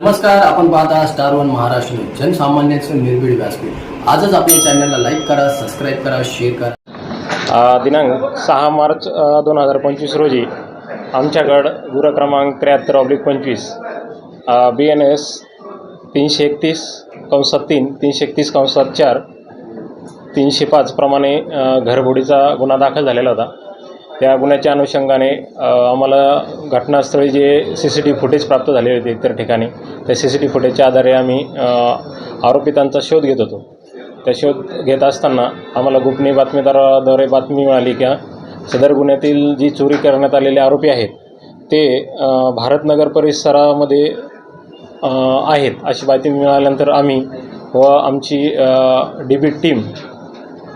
नमस्कार आपण पाहता स्टार वन महाराष्ट्र न्यूज. जनसामान्यांचं निर्भीड व्यासपीठ. आजच आपल्या चॅनलला लाईक करा सबस्क्राईब करा शेअर करा. दिनांक सहा मार्च दोन हजार पंचवीस रोजी आमच्याकडं गुर क्रमांक त्र्याहत्तर ऑब्लिक पंचवीस बी एन एस तीनशे एकतीस कंसात तीन तीनशे एकतीस कंसात चार तीनशे पाचप्रमाणे घरबुडीचा गुन्हा दाखल झालेला होता. त्या गुन्ह्याच्या अनुषंगाने आम्हाला घटनास्थळी जे सी सी टी फुटेज प्राप्त झाले होते इतर ठिकाणी त्या सी सी टी फुटेजच्या आधारे आम्ही आरोपितांचा शोध घेत होतो. त्या शोध घेत असताना आम्हाला गोपनीय बातमीदाराद्वारे बातमी मिळाली की सदर गुन्ह्यातील जी चोरी करण्यात आलेले आरोपी आहेत ते भारतनगर परिसरामध्ये आहेत अशी बातमी मिळाल्यानंतर आम्ही व आमची डी बी टीम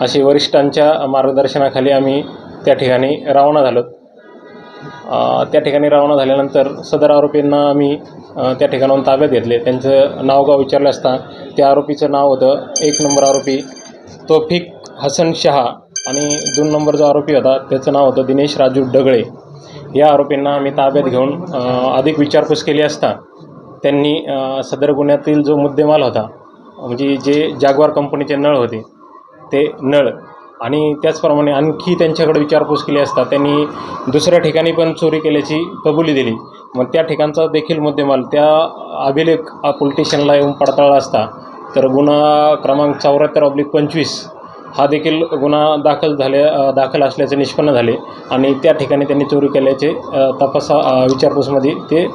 अशी वरिष्ठांच्या मार्गदर्शनाखाली आम्ही त्या ठिकाणी रवाना झालो. त्या ठिकाणी रवाना झाल्यानंतर सदर आरोपींना आम्ही त्या ठिकाणाहून ताब्यात घेतले. त्यांचं नावगाव विचारलं असता त्या आरोपीचं नाव होतं एक नंबर आरोपी तोफिक हसन शहा आणि दोन नंबर जो आरोपी होता त्याचं नाव होतं दिनेश राजू डगळे. या आरोपींना आम्ही ताब्यात घेऊन अधिक विचारपूस केली असता त्यांनी सदर गुन्ह्यातील जो मुद्देमाल होता म्हणजे जे जागवार कंपनीचे नळ होते ते नळ आणि त्याचप्रमाणे आणखी त्यांच्याकडे विचारपूस केली असता त्यांनी दुसऱ्या ठिकाणी पण चोरी केल्याची कबुली दिली. मग त्या ठिकाणचा देखील मुद्देमाल त्या अभिलेख पोलीस स्टेशनला येऊन पडताळला असता तर गुन्हा क्रमांक चौऱ्याहत्तर ऑब्लिक पंचवीस हा देखील गुन्हा दाखल झाले दाखल असल्याचे निष्पन्न झाले आणि त्या ठिकाणी त्यांनी चोरी केल्याचे तपासा विचारपूसमध्ये ते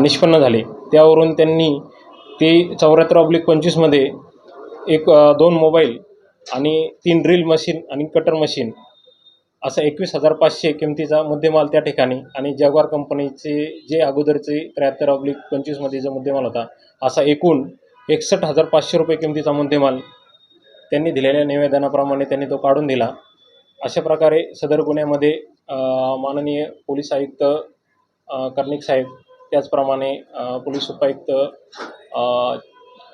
निष्पन्न झाले. त्यावरून त्यांनी ते चौऱ्याहत्तर ऑब्लिक पंचवीसमध्ये एक दोन मोबाईल आणि तीन ड्रिल मशीन आणि कटर मशीन असा एकवीस हजार पाचशे किमतीचा मुद्देमाल त्या ठिकाणी. आणि जगवार कंपनीचे जे अगोदरचे त्र्याहत्तर ऑब्लिक पंचवीसमध्ये जो मुद्देमाल होता असा एकूण एकसष्ट हजार पाचशे रुपये किमतीचा मुद्देमाल त्यांनी दिलेल्या निवेदनाप्रमाणे त्यांनी तो काढून दिला. अशा प्रकारे सदर गुन्ह्यामध्ये माननीय पोलीस आयुक्त कर्णिक साहेब त्याचप्रमाणे पोलीस उपायुक्त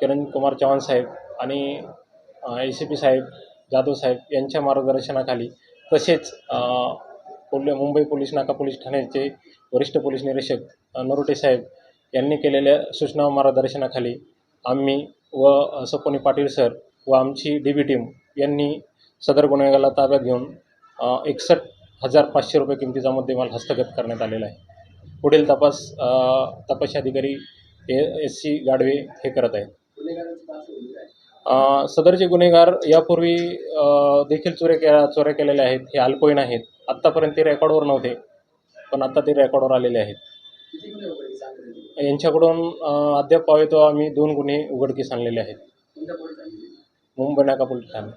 किरण कुमार चव्हाण साहेब आणि A C P saheb Jadhav saheb यांच्या मार्गदर्शनाखाली तसेच पोल मुंबई पोलीस नाका पोलीस ठाण्याचे वरिष्ठ पोलीस निरीक्षक नरोटे साहेब यांनी केलेल्या सूचना मार्गदर्शनाखाली आम्ही व सपोनी पाटील सर व आमची डी बी टीम यांनी सदर गुन्हेगाला ताब्यात घेऊन एकसष्ट हजार पाचशे रुपये किमतीचा मुद्देमाल हस्तगत करण्यात आलेला आहे. पुढील तपास अ, तपासी अधिकारी ए एस सी गाडवे हे करत आहेत. सदरचे गुन्हेगार यापूर्वी देखील चोऱ्या केल्या चोऱ्या केलेल्या आहेत. हे अल्पवयीन आहेत. आत्तापर्यंत ते रेकॉर्डवर नव्हते पण आत्ता ते रेकॉर्डवर आलेले आहेत. यांच्याकडून अद्याप अद्याप पाहतो आम्ही दोन गुन्हे उघडकीस आणलेले आहेत. मुंबई नाका पोलीस ठाणे.